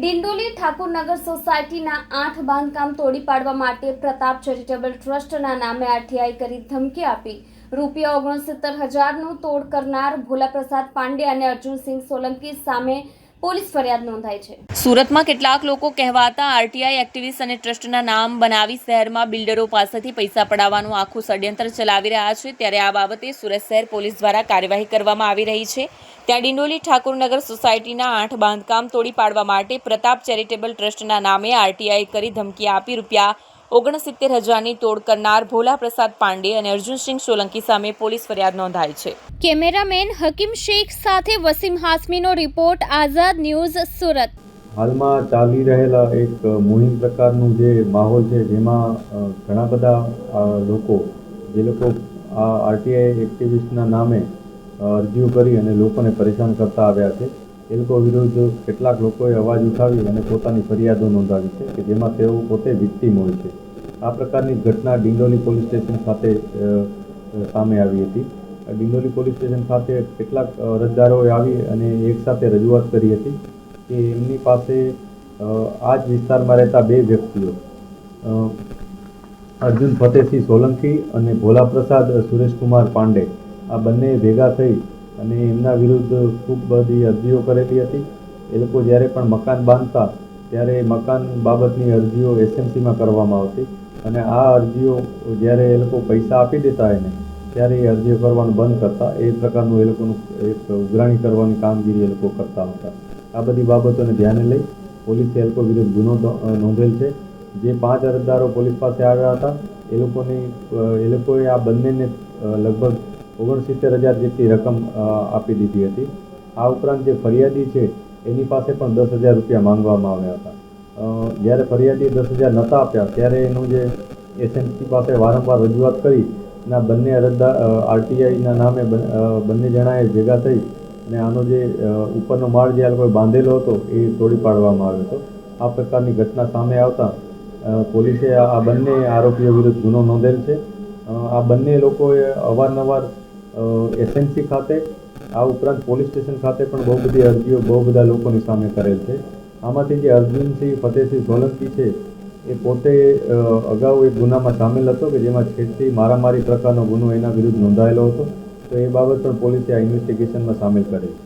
ડિંડોલી ઠાકુરનગર સોસાયટીના આઠ બાંધકામ તોડી પાડવા માટે પ્રતાપ ચેરિટેબલ ટ્રસ્ટના નામે આરટીઆઈ કરી ધમકી આપી. રૂપિયા ઓગણસિત્તેર હજારનું તોડ કરનાર ભોલાપ્રસાદ પાંડે અને અર્જુનસિંહ સોલંકી સામે પોલીસ ફરિયાદ નોંધાઈ છે. સુરતમાં કેટલાક લોકો કહેવાતા આરટીઆઈ એક્ટિવિસ્ટ અને ટ્રસ્ટના નામ બનાવી શહેરમાં બિલ્ડરો પાસેથી પૈસા પડાવવાનું આખું ષડયંત્ર ચલાવી રહ્યા છે. ત્યારે આ બાબતે સુરત શહેર પોલીસ દ્વારા કાર્યવાહી કરવામાં આવી રહી છે. ત્યાં ડિંડોલી ઠાકુરનગર સોસાયટીના આઠ બાંધકામ તોડી પાડવા માટે પ્રતાપ ચેરિટેબલ ટ્રસ્ટના નામે આરટીઆઈ કરી ધમકી આપી રૂપિયા ઓગણસિત્તેર હજારની તોડ કરનાર ભોલા પ્રસાદ પાંડે અને અર્જુનસિંહ સોલંકી સામે પોલીસ ફરિયાદ નોંધાઈ છે. કેમેરામેન હકીમ શેખ સાથે વસીમ હાસમીનો રિપોર્ટ આઝાદ ન્યૂઝ સુરત. હાલમાં ચાલી રહેલા એક મુહિમ પ્રકારનું જે માહોલ છે જેમાં ઘણા બધા લોકો જે લોકો આ આરટીઆઈ એક્ટિવિસ્ટના નામે અરજીઓ કરી અને લોકોને પરેશાન કરતા આવ્યા છે. એ લોકો વિરુદ્ધ કેટલાક લોકોએ અવાજ ઉઠાવી અને પોતાની ફરિયાદો નોંધાવી છે કે જેમાં તેઓ પોતે વિક્ટીમ હોય છે. આ પ્રકારની ઘટના ડિંડોલી પોલીસ સ્ટેશન ખાતે સામે આવી હતી. ડિંડોલી પોલીસ સ્ટેશન ખાતે કેટલાક અરજદારોએ આવી અને એકસાથે રજૂઆત કરી હતી કે એમની પાસે આ જ વિસ્તારમાં રહેતા બે વ્યક્તિઓ અર્જુન ફતેહસિંહ સોલંકી અને ભોલાપ્રસાદ સુરેશકુમાર પાંડે, આ બંને ભેગા થઈ અને એમના વિરુદ્ધ ખૂબ બધી અરજીઓ કરેલી હતી. એ લોકો જ્યારે પણ મકાન બાંધતા, ત્યારે મકાન બાબતની અરજીઓ એસએમસીમાં કરવામાં આવતી. અને આ અરજીઓ જ્યારે એ લોકો પૈસા આપી દેતા એને, ત્યારે એ અરજીઓ કરવાનું બંધ કરતા, એ પ્રકારનું એ લોકોનું એક ઉઘરાણી કરવાની કામગીરી એ લોકો કરતા હતા. આ બધી બાબતોને ધ્યાને લઈ પોલીસે એ લોકો વિરુદ્ધ ગુનો નોંધેલ છે. જે પાંચ અરજદારો પોલીસ પાસે આવ્યા હતા, એ લોકોની એ લોકોએ આ બંનેને લગભગ ઓગણસિત્તેર હજાર જેટલી રકમ આપી દીધી હતી. આ ઉપરાંત જે ફરિયાદી છે, એની પાસે પણ દસ હજાર રૂપિયા માંગવામાં આવ્યા હતા. જ્યારે ફરિયાદીએ દસ હજાર નહોતા આપ્યા, ત્યારે એનું જે એસએમસી પાસે વારંવાર રજૂઆત કરી આ બંને અરજદાર આરટીઆઈના નામે બંને જણાએ ભેગા થઈ અને આનો જે ઉપરનો માળ જે આ લોકોએ બાંધેલો હતો એ તોડી પાડવામાં આવ્યો હતો. આ પ્રકારની ઘટના સામે આવતા પોલીસે આ બંને આરોપીઓ વિરુદ્ધ ગુનો નોંધેલ છે. આ બંને લોકોએ અવારનવાર એસએમસી ખાતે, આ ઉપરાંત પોલીસ સ્ટેશન ખાતે પણ બહુ બધી અરજીઓ બહુ બધા લોકોની સામે કરેલ છે. આમાંથી જે અર્જુનસિંહ ફતેહસિંહ સોલંકી છે, એ પોતે અગાઉ એક ગુનામાં સામેલ હતો કે જેમાં છેડતી મારામારી પ્રકારનો ગુનો એના વિરુદ્ધ નોંધાયેલો હતો. તો એ બાબત પણ પોલીસે આ ઇન્વેસ્ટિગેશનમાં સામેલ કરી.